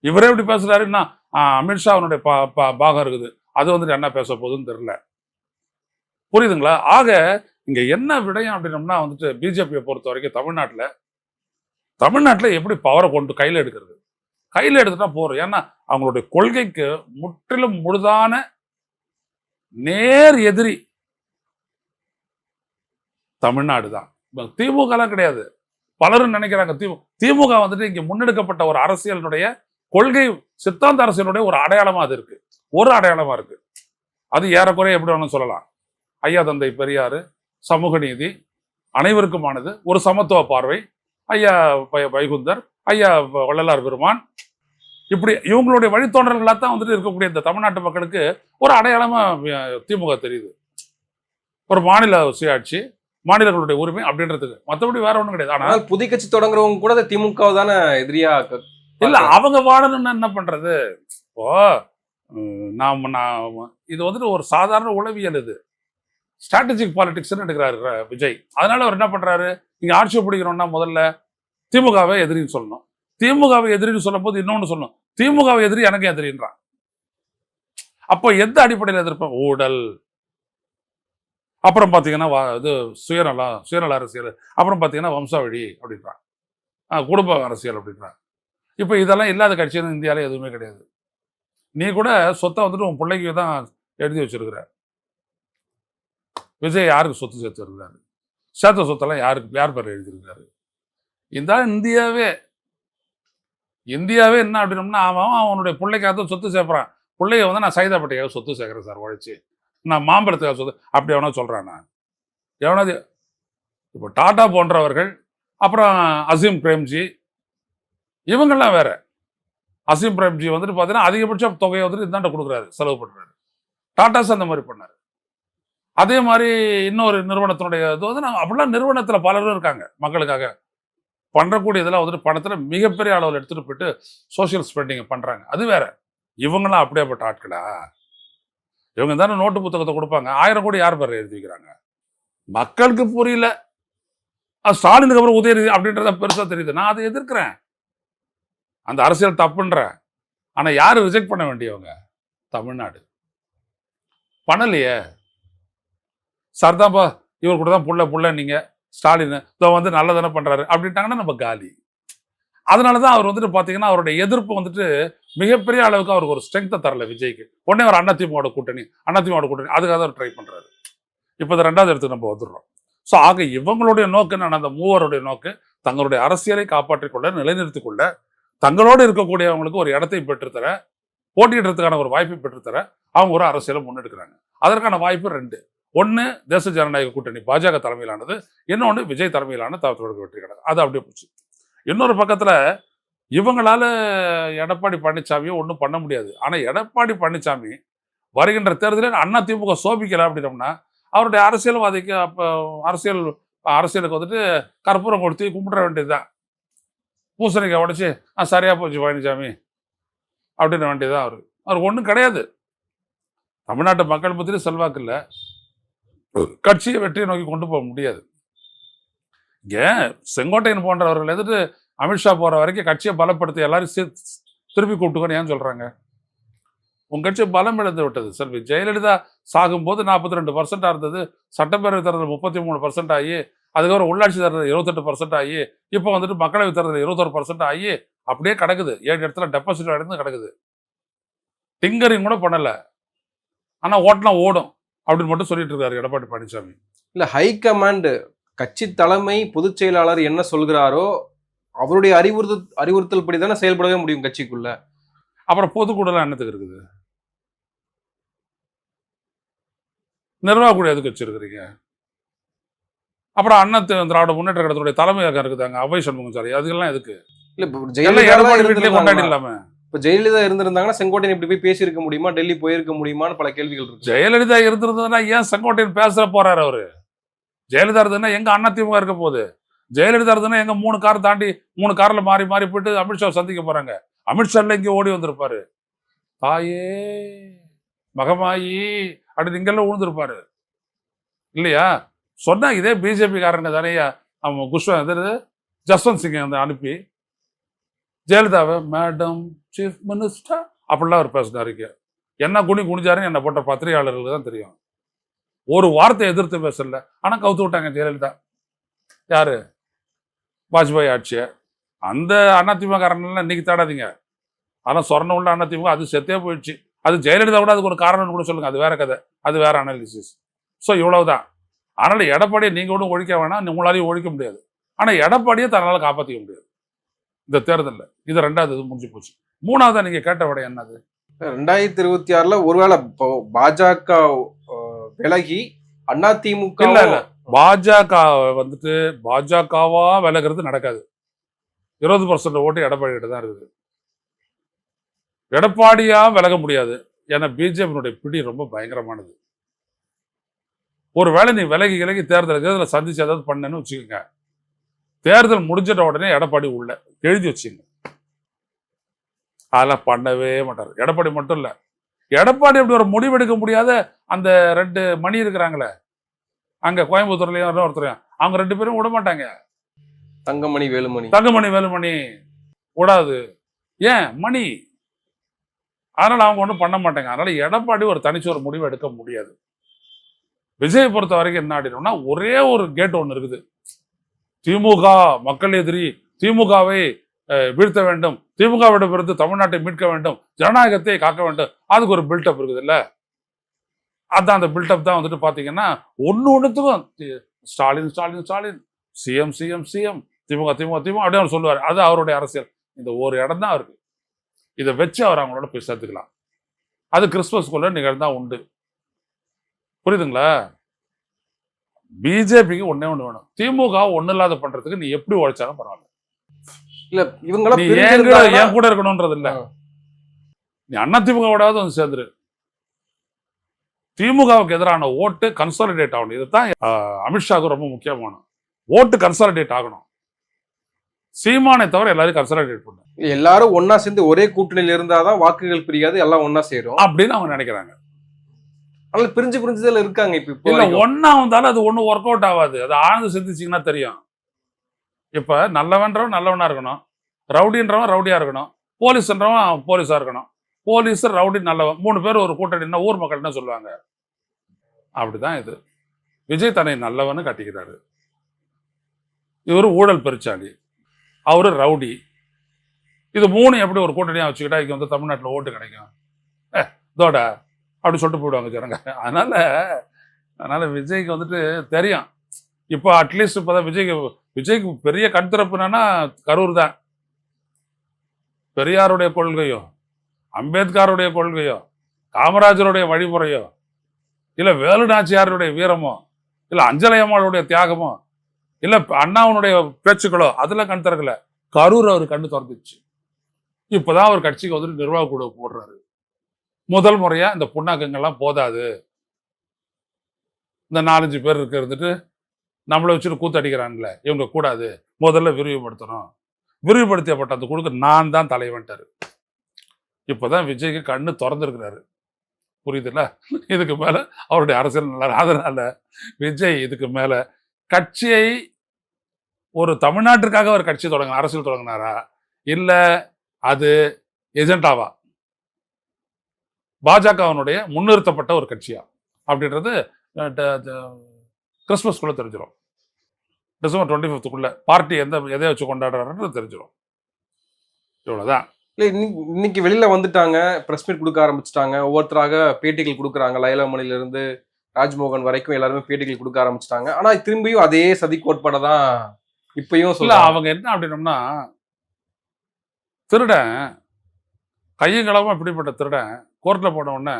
இவரே எப்படி பேசுறாருன்னா அமித்ஷா அவனுடைய பாகம் இருக்குது. அது வந்துட்டு என்ன பேச போகுதுன்னு தெரியல. புரியுதுங்களா? ஆக இங்க என்ன விடயம் அப்படின்னம்னா வந்துட்டு பிஜேபியை பொறுத்த வரைக்கும் தமிழ்நாட்டுல தமிழ்நாட்டுல எப்படி பவரை கொண்டு கையில எடுக்கிறது? கையில எடுத்துட்டா போறோம். ஏன்னா அவங்களுடைய கொள்கைக்கு முற்றிலும் முழுதான நேர் எதிரி தமிழ்நாடு தான் திமுகலாம் கிடையாது. பலரும் நினைக்கிறாங்க திமுக திமுக வந்துட்டு இங்க முன்னெடுக்கப்பட்ட ஒரு அரசியலினுடைய கொள்கை சித்தாந்த அரசியலுடைய ஒரு அடையாளமா அது இருக்கு. ஒரு அடையாளமா இருக்கு. அது ஏறக்குறைய எப்படி வேணும் சொல்லலாம். ஐயா தந்தை பெரியாரு சமூக நீதி அனைவருக்குமானது ஒரு சமத்துவ பார்வை. ஐயா பை- வைகுந்தர் ஐயா வள்ளலார் பெருமான். இப்படி இவங்களுடைய வழித்தோன்றல்களாக தான் வந்துட்டு இருக்கக்கூடிய இந்த தமிழ்நாட்டு மக்களுக்கு ஒரு அடையாளமா அஹ், திமுக தெரியுது. ஒரு மாநில சுயாட்சி மாநிலங்களுடைய உரிமை அப்படின்றதுக்கு. மற்றபடி வேற ஒண்ணும் கிடையாது. ஆனா ஆனால் கட்சி தொடங்குறவங்க கூட திமுக தானே எதிரியா இல்ல அவங்க வாழணும்னா என்ன பண்றது? இப்போ நாம் நான் இது வந்துட்டு ஒரு சாதாரண உளவியல் இது. ஸ்ட்ராட்டஜிக் பாலிடிக்ஸ்னு எடுக்கிறாரு விஜய். அதனால அவர் என்ன பண்றாரு? நீங்க ஆட்சியை பிடிக்கணும்னா முதல்ல திமுகவை எதிரின்னு சொல்லணும். திமுகவை எதிரின்னு சொல்லும் போது இன்னொன்னு சொல்லணும். திமுகவை எதிரி எனக்கு எதிரின்றான். அப்போ எந்த அடிப்படையில் எதிர்ப்பேன் ஊழல். அப்புறம் பார்த்தீங்கன்னா இது சுயநலம் சுயநல அரசியல். அப்புறம் பார்த்தீங்கன்னா வம்சாவழி அப்படின்றான். குடும்ப அரசியல் அப்படின்றான். இப்போ இதெல்லாம் இல்லாத கட்சின்னு இந்தியாவில் எதுவுமே கிடையாது. நீ கூட சொத்தை வந்துட்டு உன் பிள்ளைக்கு தான் எழுதி வச்சிருக்கிற விஜய் யாருக்கு சொத்து சேர்த்து வருகிறாரு சேர்த்த சொத்தெல்லாம் யாருக்கு யார் பேர் எழுதியிருக்கிறாரு? இதுதான் இந்தியாவே. இந்தியாவே என்ன அப்படின்னம்னா அவன் அவனுடைய பிள்ளைக்காக சொத்து சேர்ப்புறான் பிள்ளைய வந்து நான் சைதாப்பட்டையாக சொத்து சேர்க்குறேன் சார் உழைச்சி. நான் மாம்பழத்துக்காக சொத்து அப்படி எவனோ சொல்கிறான் நான். எவனாவது இப்போ டாடா போன்றவர்கள் அப்புறம் அசீம் பிரேம்ஜி இவங்கெல்லாம் வேற. அசீம் பிரேம்ஜி வந்துட்டு பார்த்தீங்கன்னா அதிகபட்ச தொகையை வந்துட்டு இந்தாண்ட கொடுக்குறாரு செலவு பண்ணுறாரு டாட்டாஸ் அந்த மாதிரி பண்ணாரு. அதே மாதிரி இன்னொரு நிறுவனத்தினுடைய இது வந்து நான் அப்படிலாம் நிறுவனத்தில் பலரும் இருக்காங்க மக்களுக்காக. பண்ணுறக்கூடிய இதெல்லாம் வந்துட்டு பணத்தில் மிகப்பெரிய அளவில் எடுத்துகிட்டு போயிட்டு சோஷியல் ஸ்பெண்டிங் பண்ணுறாங்க அது வேற. இவங்களாம் அப்படியேப்பட்ட ஆட்களா? இவங்க தானே நோட்டு புத்தகத்தை கொடுப்பாங்க. ஆயிரம் கோடி யார் பேர் எழுதி வைக்கிறாங்க? மக்களுக்கு புரியல. அது ஸ்டாலினுக்கு அப்புறம் உதயநிதி அப்படின்றத பெருசாக தெரியுது. நான் அதை எதிர்க்கிறேன். அந்த அரசியல் தப்புன்றேன் ஆனால் யார் ரிஜெக்ட் பண்ண வேண்டியவங்க? தமிழ்நாடு. பண்ணலையே. சார் தான்ப்பா இவர் கூட தான் புள்ள புள்ள நீங்கள் ஸ்டாலின் இதோ வந்து நல்லதானே பண்றாரு அப்படின்ட்டாங்கன்னா நம்ம காலி. அதனாலதான் அவர் வந்துட்டு பார்த்தீங்கன்னா அவருடைய எதிர்ப்பு வந்துட்டு மிகப்பெரிய அளவுக்கு அவருக்கு ஒரு ஸ்ட்ரென்த்தை தரல விஜய்க்கு. உடனே அவர் அதிமுக கூட்டணி அதிமுக கூட்டணி அதுக்காக தான் ட்ரை பண்றாரு. இப்போ இந்த ரெண்டாவது இடத்துக்கு நம்ம வந்துடுறோம். ஸோ ஆக இவங்களுடைய நோக்கு என்ன அந்த மூவருடைய நோக்கு தங்களுடைய அரசியலை காப்பாற்றிக்கொள்ள கொள்ள தங்களோடு இருக்கக்கூடியவங்களுக்கு ஒரு இடத்தை பெற்றுத்தர போட்டியிடுறதுக்கான ஒரு வாய்ப்பை பெற்றுத்தர அவங்க ஒரு அரசியலை முன்னெடுக்கிறாங்க. அதற்கான வாய்ப்பு ரெண்டு. ஒன்று தேச ஜனநாயக கூட்டணி பாஜக தலைமையிலானது இன்னொன்று விஜய் தலைமையிலான தவத்தோடு வெற்றி கிடக்கு அது அப்படியே போச்சு. இன்னொரு பக்கத்தில் இவங்களால எடப்பாடி பழனிசாமியும் ஒன்றும் பண்ண முடியாது. ஆனால் எடப்பாடி பழனிசாமி வருகின்ற தேர்தலில் அண்ணா திமுக சோபிக்கலை அப்படின்னோம்னா அவருடைய அரசியல்வாதிக்கு அப்போ அரசியல் அரசியலுக்கு வந்துட்டு கற்பூரம் கொடுத்து கும்பிட வேண்டியதுதான். பூசணிக்காய் உடச்சி ஆ சரியாக போச்சு பழனிசாமி அப்படின்ன வேண்டியதுதான் அவர் அவர் ஒன்றும் கிடையாது. தமிழ்நாட்டு மக்கள் மத்தியிலும் செல்வாக்கு இல்லை. கட்சியை வெற்றியை நோக்கி கொண்டு போக முடியாது. ஏன்? செங்கோட்டையன் போன்றவர்கள் எதிர்த்து அமித்ஷா போகிற வரைக்கும் கட்சியை பலப்படுத்தி எல்லாரும் திருப்பி கூப்பிட்டுக்கோன்னு ஏன் சொல்கிறாங்க உங்கள் கட்சி பலம் இழந்து விட்டது. செல்வி ஜெயலலிதா சாகும்போது நாற்பத்தி ரெண்டு பர்சண்டாக இருந்தது. சட்டப்பேரவை தேர்தல் முப்பத்தி மூணு பர்சன்ட் ஆகி அதுக்கப்புறம் உள்ளாட்சி தேர்தல் இருபத்தெட்டு பர்சன்ட் ஆகி இப்போ வந்துட்டு மக்களவை தேர்தல் இருபத்தொரு பர்சன்ட் ஆகி அப்படியே கிடக்குது. ஏழு இடத்துல டெபாசிட் அடைந்து கிடக்குது. டிங்கரிங் கூட பண்ணலை. ஆனால் ஓட்டினா ஓடும். அப்படின்னு மட்டும் சொல்லிட்டு இருக்காரு எடப்பாடி பழனிசாமி. இல்ல ஹை கமாண்ட் கட்சி தலைமை பொதுச் செயலாளர் என்ன சொல்கிறாரோ அவருடைய அறிவுறுத்தல் அறிவுறுத்தல் படி தானே செயல்படவே முடியும் கட்சிக்குள்ள. அப்புறம் பொதுக்கூடலாம் என்னத்துக்கு இருக்குது? நிர்வாக குழு எதுக்கு வச்சிருக்கிறீங்க? அப்புறம் அண்ணா திராவிட முன்னேற்ற கழகத்துடைய தலைமையாக இருக்குதாங்க அவை சண்முகம் சாரி அதுக்கெல்லாம் எதுக்கு? இல்ல எடப்பாடி வீட்டிலே கொண்டாடி இருந்திருந்தாங்களா? இப்போ ஜெயலலிதா இருந்திருந்தாங்கன்னா செங்கோட்டையன் இப்படி போய் பேசியிருக்க முடியுமா? டெல்லி போயிருக்க முடியுமான்னு பல கேள்விகள் இருக்கு. ஜெயலலிதா இருந்திருந்ததுன்னா ஏன் செங்கோட்டையன் பேச போறாரு அவரு? ஜெயலலிதா இருந்ததுன்னா எங்க அண்ணா இருக்க போகுது. ஜெயலலிதா இருந்ததுன்னா எங்க மூணு கார் தாண்டி மூணு கார்ல மாறி மாறி போயிட்டு அமித்ஷா சந்திக்க போறாங்க. அமித்ஷால இங்கே ஓடி வந்திருப்பாரு. தாயே மகமாயி அப்படின்னு இங்கெல்லாம் விழுந்திருப்பாரு இல்லையா? சொன்னா இதே பிஜேபி காரங்க தானே அவன் குஷ்வந்த் ஜஸ்வந்த் சிங் அந்த அனுப்பி. ஜெயலலிதாவை மேடம் சீஃப் மினிஸ்டர் அப்படிலாம் அவர் பேசினாரு இங்கே. என்ன குனி குனிஞ்சாருன்னு என்னை போட்ட பத்திரிகையாளர்களுக்கு தான் தெரியும். ஒரு வார்த்தை எதிர்த்து பேசல. ஆனால் கவுத்து விட்டாங்க ஜெயலலிதா. யார்? வாஜ்பாய் ஆட்சியை. அந்த அதிமுக இன்னைக்கு தேடாதீங்க. ஆனால் சொர்ண உள்ள அதிமுக அது செத்தே போயிடுச்சு. அது ஜெயலலிதா கூட அதுக்கு ஒரு காரணம்னு கூட சொல்லுங்கள் அது வேற கதை. அது வேற அனாலிசிஸ் ஸோ இவ்வளவுதான். அதனால் எடப்பாடியை நீங்கள் ஒன்றும் ஒழிக்க வேணாம். உங்களாலையும் ஒழிக்க முடியாது. ஆனால் எடப்பாடியை தன்னால் காப்பாற்றிக்க முடியாது. இந்த தேர்தலில். இது ரெண்டாவது இது முடிஞ்சு போச்சு. மூணாவதா நீங்க கேட்ட விட என்னது? ரெண்டாயிரத்தி இருபத்தி ஆறுல ஒருவேளை பாஜக விலகி அதிமுக இல்ல, இல்ல. பாஜக வந்துட்டு பாஜகவா விலகிறது நடக்காது. இருபது பர்சன்ட் ஓட்டு எடப்பாடி கிட்ட தான் இருக்குது. எடப்பாடியா விலக முடியாது. ஏன்னா பிஜேபியினுடைய பிடி ரொம்ப பயங்கரமானது. ஒருவேளை நீ விலகி விலகி தேர்தல் தேர்தலில் சந்திச்சு ஏதாவது பண்ணேன்னு வச்சுக்கோங்க. தேர்தல் முடிஞ்சிட்ட உடனே எடப்பாடி உள்ள எழுதி வச்சுங்க அதெல்லாம் பண்ணவே மாட்டார். எடப்பாடி மட்டும் இல்ல. எடப்பாடி அப்படி ஒரு முடிவெடுக்க முடியாத அந்த ரெண்டு மணி இருக்கிறாங்களே அங்க கோயம்புத்தூர்லயும் இன்னொருத்தரையும் அவங்க ரெண்டு பேரும் விட மாட்டாங்க. தங்கமணி வேலுமணி. தங்கமணி வேலுமணி விடாது. ஏன்? மணி. அதனால அவங்க ஒன்றும் பண்ண மாட்டாங்க. அதனால எடப்பாடி ஒரு தனிச்சு ஒரு முடிவு எடுக்க முடியாது. விஜய் பொறுத்த வரைக்கும் என்ன ஆடினோம்னா ஒரே ஒரு கேட் ஒன்று இருக்குது. திமுக மக்கள் எதிரி திமுகவை வீழ்த்த வேண்டும். திமுகவிடமிருந்து தமிழ்நாட்டை மீட்க வேண்டும். ஜனநாயகத்தை காக்க வேண்டும். அதுக்கு ஒரு பில்டப் இருக்குது இல்லை அதான் அந்த பில்டப் தான் வந்துட்டு பார்த்தீங்கன்னா ஒன்று ஒன்றுத்துக்கும் Stalin Stalin Stalin CM CM CM DMK DMK DMK அப்படியே அவர் சொல்லுவார். அது அவருடைய அரசியல். இந்த ஒரு இடம் தான் இருக்கு இதை வச்சு அவர் அவங்களோட போய் சேர்த்துக்கலாம். அது கிறிஸ்துமஸ்குள்ள நிகழ்ந்தா உண்டு. புரியுதுங்களா? பிஜேபிக்கு ஒன்றே ஒன்று வேணும். திமுக ஒன்றும் இல்லாத பண்றதுக்கு நீ எப்படி உழைச்சாலும் பரவாயில்ல. இல்ல இவங்கள என் கூட இருக்கணும்ன்றது இல்ல. நீ அண்ணா திமுகவோடாவது வந்து சேர்ந்துரு. திமுகவுக்கு எதிரான ஓட்டு கன்சாலிடேட் ஆகணும். இதுதான் அமித்ஷாவுக்கு ரொம்ப முக்கியமான. ஓட்டு கன்சாலிடேட் ஆகணும். சீமானை தவிர எல்லாரையும் கன்சாலிடேட் பண்ணு. எல்லாரும் ஒன்னா சேர்ந்து ஒரே கூட்டணியில இருந்தாதான் வாக்குகள் பிரியாது எல்லாம் ஒன்னா சேரும். அப்படின்னு அவங்க நினைக்கிறாங்க. அதனால பிரிஞ்சு பிரிஞ்சுதான் இருக்காங்க இப்ப இப்போ இல்ல. ஒன்னா வந்தாலும் அது ஒண்ணும் ஒர்க் அவுட் ஆகாது. அது ஆழ்ந்து சிந்திச்சிங்கன்னா தெரியும். இப்போ நல்லவன்றவன் நல்லவனாக இருக்கணும். ரவுடின்றவன் ரவுடியாக இருக்கணும். போலீஸ்ன்றவன் போலீஸாக இருக்கணும். போலீஸ் ரவுடி நல்லவன் மூணு பேர் ஒரு கூட்டணின்னா ஊர் மக்கள் என்ன சொல்லுவாங்க? அப்படிதான் இது. விஜய் தன்னை நல்லவன்னு காட்டிக்கிறாரு. இவரு ஊழல் பெருச்சாளி. அவரு ரவுடி. இது மூணு எப்படி ஒரு கூட்டணியாக வச்சுக்கிட்டா இங்கே வந்து தமிழ்நாட்டில் ஓட்டு கிடைக்கும்? ஏ இதோட அப்படி சொல்லிட்டு போயிடுவாங்க ஜனங்க. அதனால் அதனால் விஜய்க்கு வந்துட்டு தெரியும். இப்போ அட்லீஸ்ட் இப்போதான் விஜய்க்கு விஜய்க்கு பெரிய கண் திறப்பு என்னன்னா கரூர் தான் பெரியாருடைய கொள்கையோ அம்பேத்கருடைய கொள்கையோ காமராஜருடைய வழிமுறையோ இல்லை வேலு நாச்சியாருடைய வீரமோ இல்லை அஞ்சலையம்மாளுடைய தியாகமோ இல்லை அண்ணாவனுடைய பேச்சுக்களோ அதில் கண் திறக்கல கரூர் அவர் கண்ணு திறந்துச்சு இப்போதான் அவர் கட்சிக்கு வந்துட்டு நிர்வாக குழு போடுறாரு. முதல் முறையாக இந்த புண்ணாக்கங்கள்லாம் போதாது. இந்த நாலஞ்சு பேர் இருக்க இருந்துட்டு நம்மளை வச்சுட்டு கூத்தடிக்கிறான்ல. இவங்க கூடாது. முதல்ல விரிவுபடுத்தணும். விரிவுபடுத்தப்பட்ட அந்த குழுக்கு நான் தான் தலைவன்ட்டாரு. இப்போதான் விஜய்க்கு கண்ணு திறந்துருக்கிறாரு. புரியுதுல்ல? இதுக்கு மேல அவருடைய அரசியல் நல்லா அதனால விஜய் இதுக்கு மேல கட்சியை ஒரு தமிழ்நாட்டிற்காக ஒரு கட்சி தொடங்க அரசியல் தொடங்கினாரா? இல்லை அது எஜெண்டாவா பாஜகவினுடைய முன்னிறுத்தப்பட்ட ஒரு கட்சியா? அப்படின்றது கிறிஸ்மஸ்குள்ள தெரிஞ்சிடும் டிசம்பர் டுவெண்ட்டி ஃபிஃப்த்துக்குள்ள பார்ட்டி எந்த எதை வச்சு கொண்டாடுறாருன்றது தெரிஞ்சிடும் இவ்வளவுதான். இல்ல இன்னைக்கு- இன்னைக்கு வெளியில வந்துட்டாங்க பிரஸ் மீட் கொடுக்க ஆரம்பிச்சிட்டாங்க. ஒவ்வொருத்தராக பேட்டிகள் கொடுக்குறாங்க. லயலாமணில இருந்து ராஜ்மோகன் வரைக்கும் எல்லாருமே பேட்டிகள் கொடுக்க ஆரம்பிச்சிட்டாங்க. ஆனா திரும்பியும் அதே சதி கோட்பாடை தான் இப்பயும் சொல்ல அவங்க என்ன அப்படின்னம்னா திருடன் கையும் களமா பிடிப்பட்ட திருடன் கோர்ட்ல போன உடனே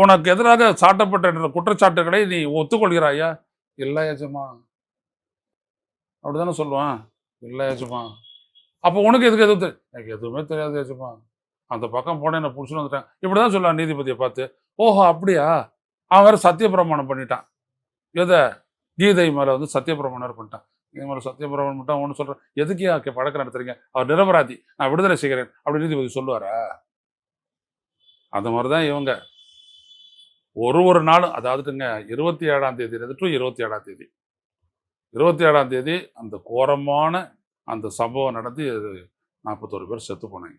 உனக்கு எதிராக சாட்டப்பட்ட குற்றச்சாட்டுகளை நீ ஒத்துக்கொள்கிறாயா இல்ல ஏஜமா அப்படிதானே சொல்லுவான். இல்ல ஏஜமா அப்போ உனக்கு எதுக்கு எதுவும் எனக்கு எதுவுமே தெரியாது ஏஜமா அந்த பக்கம் போனேன் என்ன புடிச்சுன்னு வந்துட்டேன். இப்படிதான் சொல்லுவான் நீதிபதியை பார்த்து. ஓஹோ அப்படியா? அவன் வேற சத்தியப்பிரமாணம் பண்ணிட்டான். எதை? கீதை மேல வந்து சத்தியப்பிரமாணம் வேற பண்ணிட்டான். இது மாதிரி சத்தியபிரமன் மட்டும் ஒன்று சொல்கிறேன் எதுக்கு யாருக்கு பழக்கம் நடத்துறீங்க? அவர் நிரபராதி. நான் விடுதலை செய்கிறேன். அப்படி நீதிபதி சொல்லுவாரா? அந்த மாதிரி தான் இவங்க. ஒரு ஒரு நாளும் அதாவதுங்க இருபத்தி ஏழாம் தேதி டு இருபத்தி ஏழாம் தேதி. இருபத்தி ஏழாம் தேதி அந்த கோரமான அந்த சம்பவம் நடந்து நாற்பத்தோரு பேர் செத்து போனாங்க.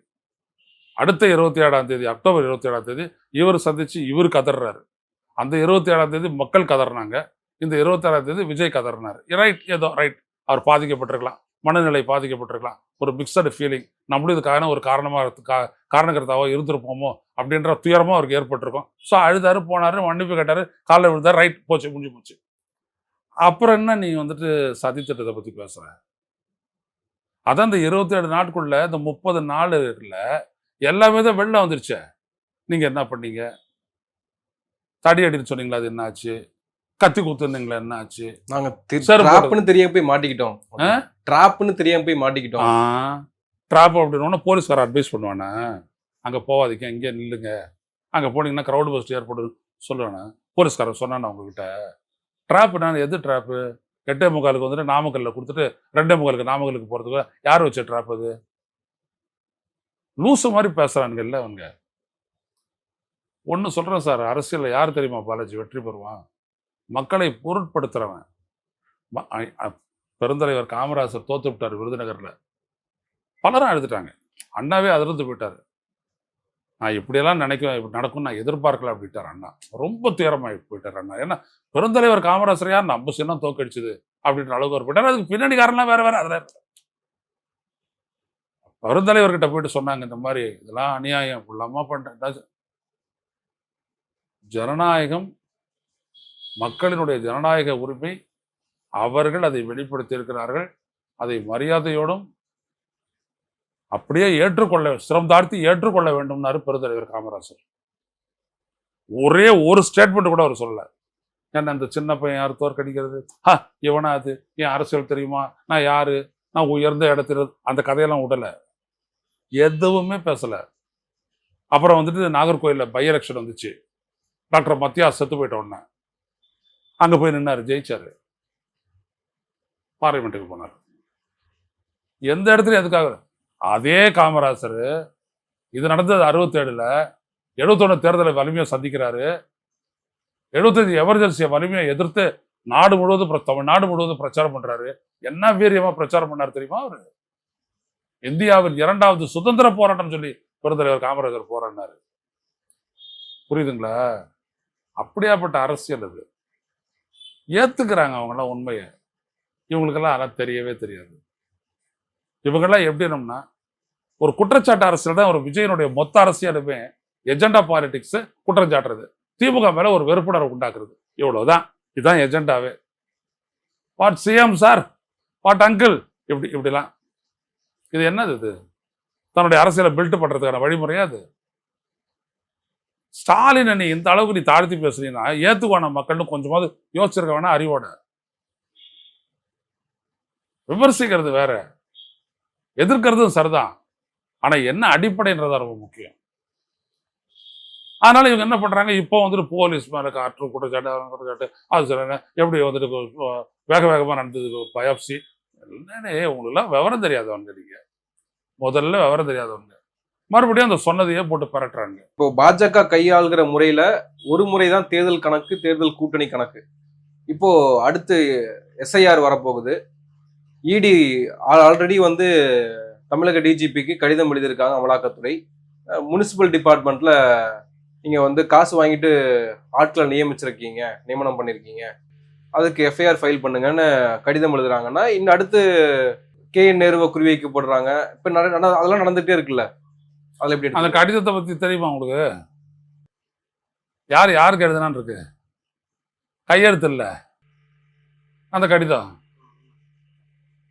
அடுத்த இருபத்தி ஏழாம் தேதி அக்டோபர் இருபத்தி ஏழாம் தேதி இவர் சந்திச்சு இவர் கதறாரு அந்த இருபத்தி ஏழாம் தேதி மக்கள் கதறினாங்க இந்த இருபத்தி ஏழாம் தேதி விஜய் கதறினார் ரைட் ஏதோ ரைட் அவர் பாதிக்கப்பட்டிருக்கலாம். மனநிலை பாதிக்கப்பட்டிருக்கலாம். ஒரு மிக்சடு ஃபீலிங் நம்மளும் இதுக்கான ஒரு காரணமாக காரணகர்த்தாவோ இருந்திருப்போமோ அப்படின்ற துயரமும் அவருக்கு ஏற்பட்டிருக்கும். ஸோ அழுதாரு போனார் மன்னிப்பு கேட்டார். காலைல விழுந்தார் ரைட் போச்சு முடிஞ்சு போச்சு. அப்புறம் என்ன நீ வந்துட்டு சதித்திட்டத்தை பற்றி பேசுகிற அதான் இந்த இருபத்தி ஏழு நாட்குள்ள இந்த முப்பது நாள் எல்லாமே தான் வெளில வந்துருச்சே. நீங்கள் என்ன பண்ணீங்க? தடி அடின்னு சொன்னீங்களா அது என்னாச்சு? கத்தி குத்துனீங்களா என்ன ஆச்சு நாங்க ட்ராப்னு தெரியாம போய் மாட்டிக்கிட்டோம்? ட்ராப்னு தெரியாம போய் மாட்டிக்கிட்டோம். ட்ராப் அப்படின்னு போலீஸ்கார அட்வைஸ் பண்ணுவானே. அங்கே போகாதீங்க இங்கே நில்லுங்க. அங்கே போனீங்கன்னா க்ரௌட் பஸ்ட் ஏற்படும் சொல்லுவானே. போலீஸ்காரர் சொன்னானே உங்ககிட்ட. ட்ராப் நான் எது ட்ராப்பு? எட்டே முக்காலுக்கு வந்துட்டு நாமக்கல்ல கொடுத்துட்டு ரெண்டே முக்காலுக்கு நாமக்கலுக்கு போகிறதுக்கு யார் வச்ச ட்ராப் அது? லூசு மாதிரி பேசுகிறானுங்கல்ல அவங்க. ஒன்று சொல்கிறேன் சார் அரசியலில் யார் தெரியுமா பாலாஜி வெற்றி பெறுவான்? மக்களை பொருட்படுத்துகிறவன் ம- பெருந்தலைவர் காமராஜர் தோத்து விட்டார் விருதுநகரில். பலரும் எழுதிட்டாங்க அண்ணாவே அதிர்ந்து போயிட்டார். நான் இப்படியெல்லாம் நினைக்க இப்படி நடக்கும் நான் எதிர்பார்க்கல அப்படின்ட்டார் அண்ணா. ரொம்ப துயரமாகி போயிட்டார் அண்ணா. ஏன்னா பெருந்தலைவர் காமராஜர் யார்? நம்ம சின்னம் தோக்கடிச்சுது அப்படின்ற அளவுக்கு ஒரு போயிட்டார். அதுக்கு பின்னணி காரணம் வேற வேற அதில் பெருந்தலைவர்கிட்ட போயிட்டு சொன்னாங்க இந்த மாதிரி இதெல்லாம் அநியாயம் இல்லாமல் பண்ணுறேன் ஜனநாயகம் மக்களினுடைய ஜனநாயக உரிமை அவர்கள் அதை வெளிப்படுத்தி இருக்கிறார்கள் அதை மரியாதையோடும் அப்படியே ஏற்றுக்கொள்ள சிரம் தாழ்த்தி ஏற்றுக்கொள்ள வேண்டும்னாரு பெருந்தலைவர் காமராஜர் ஒரே ஒரு ஸ்டேட்மெண்ட் கூட அவர் சொல்ல என்ன அந்த சின்ன பையன் யார் தோற்கடிக்கிறது? ஹா இவனா அது? என் அரசியல் தெரியுமா? நான் யாரு? நான் உயர்ந்த இடத்துல அந்த கதையெல்லாம் விடலை. எதுவுமே பேசலை. அப்புறம் வந்துட்டு நாகர்கோயிலில் பை எலெக்ஷன் வந்துச்சு. டாக்டர் மத்தியா செத்து போயிட்ட உடனே. அங்க போய் நின்னாரு ஜெயிச்சார். பார்லிமெண்ட்டுக்கு போனார். எந்த இடத்துலையும் எதுக்காக? அதே காமராசர் இது நடந்தது அறுபத்தேழுல எழுபத்தொன்னு தேர்தலை வலிமையை சந்திக்கிறாரு. எழுபத்தஞ்சு எமர்ஜென்சியை வலிமையை எதிர்த்து நாடு முழுவதும் பிர- தமிழ்நாடு முழுவதும் பிரச்சாரம் பண்றாரு. என்ன வீரியமாக பிரச்சாரம் பண்ணாரு தெரியுமா அவரு? இந்தியாவில் இரண்டாவது சுதந்திர போராட்டம் சொல்லி பெருந்தலைவர் காமராஜர் போராடினார். புரியுதுங்களா? அப்படியாப்பட்ட அரசியல் அது. ஏத்துக்கிறாங்க அவங்கெல்லாம் உண்மையை. இவங்களுக்கெல்லாம் அதெல்லாம் தெரியவே தெரியாது. இவங்கெல்லாம் எப்படினோம்னா ஒரு குற்றச்சாட்டு அரசியல் தான் ஒரு விஜயனுடைய மொத்த அரசியலுமே எஜெண்டா பாலிடிக்ஸ் குற்றம் சாட்டுறது. திமுக மேல ஒரு வெறுப்புணர்வு உண்டாக்குறது. இவ்வளவுதான். இதுதான் எஜெண்டாவே what CM sir what uncle இப்படி இப்படிலாம். இது என்னது இது? தன்னுடைய அரசியலை பில்ட் பண்றதுக்கான வழிமுறையா அது? ஸ்டாலினை நீ இந்த அளவுக்கு நீ தாழ்த்தி பேசுறீங்கன்னா ஏத்துக்குவான மக்கள்னு கொஞ்சமாவது யோசிச்சிருக்க வேணா அறிவோட. விமர்சிக்கிறது வேற. எதிர்க்கிறதும் சரிதான். ஆனா என்ன அடிப்படைன்றதா ரொம்ப முக்கியம். அதனால இவங்க என்ன பண்றாங்க? இப்போ வந்துட்டு போலீஸ் மேல காற்று குற்றச்சாட்டு குற்றச்சாட்டு அது சொல்லுங்க எப்படி வந்துட்டு வேக வேகமா நடந்தது பயாப்சி என்னன்னே உங்களுக்குலாம் விவரம் தெரியாதவங்க நீங்க. முதல்ல விவரம் தெரியாதவங்க மறுபடியும் அந்த சொன்னதையே போட்டு பரட்டுறாங்க. இப்போ பாஜக கையாளுகிற முறையில ஒரு முறை தான் தேர்தல் கணக்கு தேர்தல் கூட்டணி கணக்கு. இப்போ அடுத்து எஸ்ஐஆர் வரப்போகுது. இடி ஆல்ரெடி வந்து தமிழக டிஜிபிக்கு கடிதம் எழுதியிருக்காங்க அமலாக்கத்துறை. முனிசிபல் டிபார்ட்மெண்ட்ல நீங்க வந்து காசு வாங்கிட்டு ஆட்களை நியமிச்சிருக்கீங்க நியமனம் பண்ணிருக்கீங்க. அதுக்கு எஃப்ஐஆர் ஃபைல் பண்ணுங்கன்னு கடிதம் எழுதுறாங்கன்னா இன்னும் அடுத்து கே என் நேருவை குறிவைக்கப்படுறாங்க. இப்போ நிறைய நட- அதெல்லாம் நடந்துகிட்டே இருக்குல்ல. அதுல எப்படி அந்த? கடிதத்தை பத்தி தெரியுமா உங்களுக்கு? யார் யாருக்கு எழுதுனான்னு இருக்கு? கையெழுத்து இல்ல அந்த கடிதம்.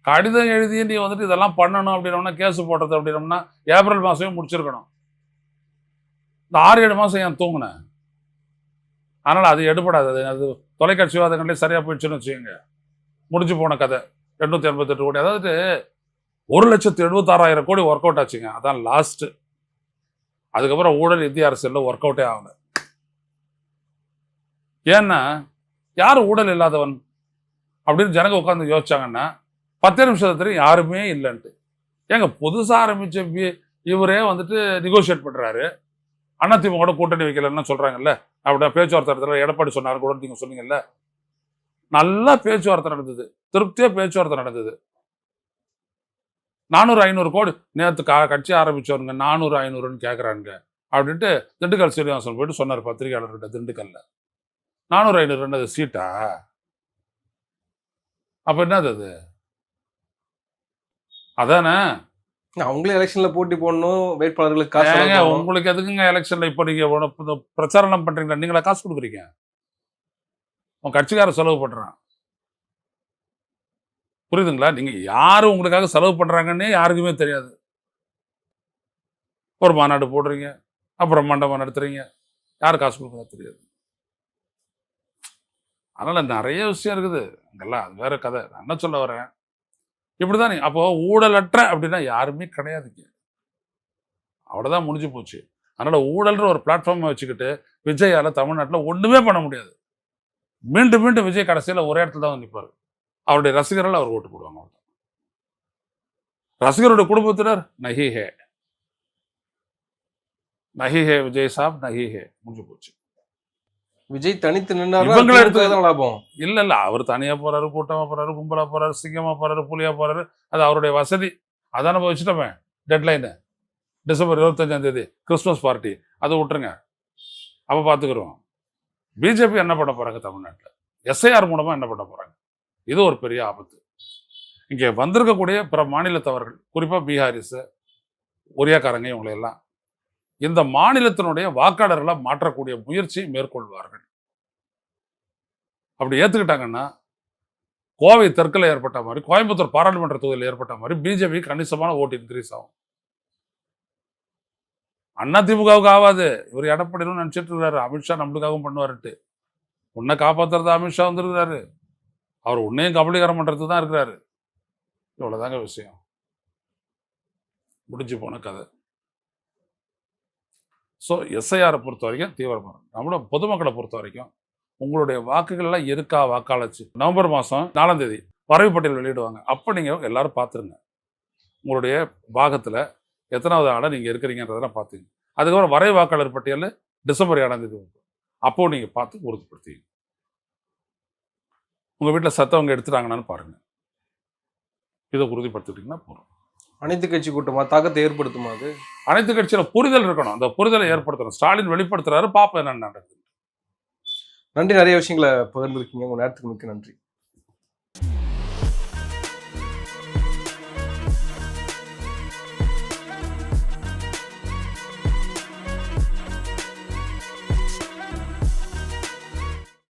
கடிதம் எழுதி நீ வந்துட்டு இதெல்லாம் பண்ணணும் அப்படின்னோம்னா கேஸ் போடுறது அப்படின்னோம்னா ஏப்ரல் மாசமே முடிச்சிருக்கணும். இந்த ஆறு ஏழு மாசம் ஏன் தூங்குனேன் அதனால அது எடுபடாது. அது அது தொலைக்காட்சி வாதங்களே சரியா போயிடுச்சுன்னு வச்சுக்கோங்க. முடிஞ்சு போன கதை. எண்ணூத்தி எண்பத்தெட்டு கோடி. அதாவது ஒரு லட்சத்து எழுபத்தாறாயிரம் கோடி ஒர்க் அவுட் ஆச்சுங்க. அதான் லாஸ்ட் அதுக்கப்புறம் ஊழல் இந்திய அரசியல்ல ஒர்க் அவுட்டே ஆகல. ஏன்னா யார் ஊழல் இல்லாதவன் அப்படின்னு ஜனங்க உட்காந்து யோசிச்சாங்கன்னா பத்து நிமிஷத்துல யாருமே இல்லைன்ட்டு. ஏங்க புதுசாக ஆரம்பிச்ச இவரே வந்துட்டு நெகோஷியேட் பண்ணுறாரு அதிமுக கூட்டணி வைக்கலன்னு சொல்கிறாங்கல்ல அப்படியே பேச்சுவார்த்தை நடத்துல எடப்பாடி சொன்னார் கூட நீங்கள் சொன்னீங்கல்ல. நல்லா பேச்சுவார்த்தை நடந்தது. திருப்தியாக பேச்சுவார்த்தை நடந்தது. நானூறு ஐநூறு கோடி. நேற்று கா கட்சி ஆரம்பிச்சவருங்க நானூறு ஐநூறுன்னு கேட்குறாங்க அப்படின்ட்டு திண்டுக்கல் சீனிவாசன் போயிட்டு சொன்னார் பத்திரிகையாளர்கிட்ட திண்டுக்கல்ல. நானூறு ஐநூறு என்னது சீட்டா? அப்ப என்னது அது? அதானே? அவங்களே எலெக்ஷன்ல போட்டி போடணும் வேட்பாளர்களுக்கு காசு. உங்களுக்கு எதுக்குங்க எலெக்ஷன்ல இப்போ நீங்க பிரச்சாரம் பண்றீங்களா? நீங்களா காசு கொடுக்குறீங்க? உன் கட்சிக்கார செலவு பண்றான். புரியுதுங்களா? நீங்கள் யார் உங்களுக்காக செலவு பண்ணுறாங்கன்னே யாருக்குமே தெரியாது. ஒரு மாநாடு போடுறீங்க அப்புறம் மண்டபம் நடத்துகிறீங்க யார் காசு கொடுக்குறா தெரியாது. அதனால் நிறைய விஷயம் இருக்குது. அங்கெல்லாம் அது வேற கதை. நான் என்ன சொல்ல வரேன்? இப்படிதான். நீ அப்போ ஊழலற்ற அப்படின்னா யாருமே கிடையாதுங்க அவ்வளவுதான் முடிஞ்சு போச்சு. அதனால் ஊழல்ன்ற ஒரு பிளாட்ஃபார்மை வச்சுக்கிட்டு விஜயால் தமிழ்நாட்டில் ஒன்றுமே பண்ண முடியாது. மீண்டும் மீண்டும் விஜய் கடைசியில ஒரே இடத்துல தான் வந்து நிற்பார் அவருடைய ரசிகர்கள் அவர் ஓட்டு போடுவாங்க. ரசிகருடைய குடும்பத்தினர் நஹி ஹே நஹி ஹே விஜய் சாப் நஹி ஹே முடிஞ்சு போச்சு. விஜய் தனித்து எடுத்து- தான் லாபம். இல்ல இல்ல. அவர் தனியா போறாரு கூட்டமா போறாரு கும்பலா போறாரு சிங்கமா போறாரு புலியா போறாரு. அது அவருடைய வசதி. அதான் நம்ம வச்சுட்டோமே. டெட்லைனு டிசம்பர் இருபத்தஞ்சாம் தேதி. கிறிஸ்மஸ் பார்ட்டி அதை விட்டுருங்க. அப்ப பாத்துக்கிறோம் பிஜேபி என்ன பண்ண போறாங்க தமிழ்நாட்டுல? எஸ்ஐஆர் மூலமா என்ன பண்ண போறாங்க? இது ஒரு பெரிய ஆபத்து. இங்கே வந்திருக்கக்கூடிய பிற மாநிலத்தவர்கள் குறிப்பாக பீகாரிஸு ஒரியாக்காரங்க இவங்களை எல்லாம் இந்த மாநிலத்தினுடைய வாக்காளர்களை மாற்றக்கூடிய முயற்சி மேற்கொள்வார்கள். அப்படி ஏற்றுக்கிட்டாங்கன்னா கோவை தெற்கில் ஏற்பட்ட மாதிரி கோயம்புத்தூர் பாராளுமன்ற தொகுதியில் ஏற்பட்ட மாதிரி பிஜேபி கணிசமான ஓட்டு இன்க்ரீஸ் ஆகும். அண்ணா திமுகவுக்கு ஆகாது இவர் எடப்பாடினு நினச்சிட்டு இருக்காரு. அமித்ஷா நம்மளுக்காகவும் பண்ணுவார்ட்டு உன்னை காப்பாற்றுறது அமித்ஷா வந்துருக்கிறாரு. அவர் உன்னையும் கபலீகரம் பண்ணுறது தான் இருக்கிறாரு. இவ்வளோதாங்க விஷயம். முடிஞ்சு போன கதை. ஸோ எஸ்ஐஆரை பொறுத்த வரைக்கும் தீவிரமாக நம்மளோட பொதுமக்களை பொறுத்த வரைக்கும் உங்களுடைய வாக்குகள்லாம் இருக்கா வாக்காளச்சு? நவம்பர் மாதம் நாலாம் தேதி வரைவு பட்டியல் வெளியிடுவாங்க. அப்போ நீங்கள் எல்லாரும் பார்த்துருங்க. உங்களுடைய பாகத்தில் எத்தனாவது ஆடை நீங்கள் இருக்கிறீங்கன்றதெல்லாம் பார்த்துங்க. அதுக்கப்புறம் வரை வாக்காளர் பட்டியலில் டிசம்பர் ஏழாம் தேதி அப்போது அப்போ நீங்கள் பார்த்து உறுதிப்படுத்திங்க உங்கள் வீட்டில் சத்தவங்க எடுத்துட்டாங்கன்னு பாருங்கள் இதை உறுதிப்படுத்திட்டீங்கன்னா போதும். அனைத்து கட்சி கூட்டமா? தாக்கத்தை ஏற்படுத்துமா அது? அனைத்து கட்சியில புரிதல் இருக்கணும். அந்த புரிதலை ஏற்படுத்தணும். ஸ்டாலின் வெளிப்படுத்துறாரு பாப்போம் என்ன நடக்குது? நன்றி. நிறைய விஷயங்களை பகிர்ந்துருக்கீங்க. உங்க நேரத்துக்கு மிக்க நன்றி.